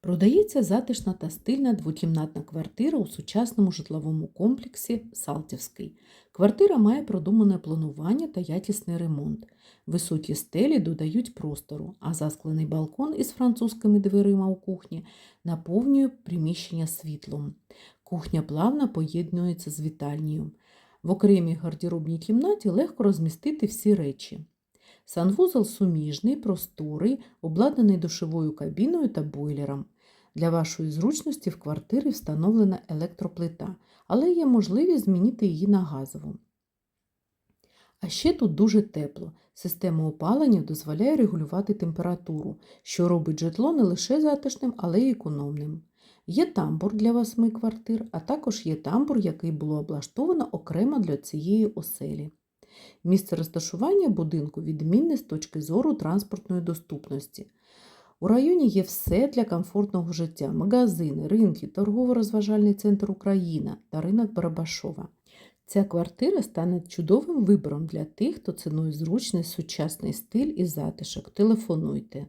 Продається затишна та стильна двокімнатна квартира у сучасному житловому комплексі Салтівський. Квартира має продумане планування та якісний ремонт. Високі стелі додають простору, а засклений балкон із французькими дверима у кухні наповнює приміщення світлом. Кухня плавно поєднується з вітальнею. В окремій гардеробній кімнаті легко розмістити всі речі. Санвузол суміжний, просторий, обладнаний душовою кабіною та бойлером. Для вашої зручності в квартирі встановлена електроплита, але є можливість змінити її на газову. А ще тут дуже тепло. Система опалення дозволяє регулювати температуру, що робить житло не лише затишним, але й економним. Є тамбур для восьми квартир, а також є тамбур, який було облаштовано окремо для цієї оселі. Місце розташування будинку відмінне з точки зору транспортної доступності. У районі є все для комфортного життя: магазини, ринки, торгово-розважальний центр Україна та ринок Барабашова. Ця квартира стане чудовим вибором для тих, хто цінує зручний сучасний стиль і затишок. Телефонуйте.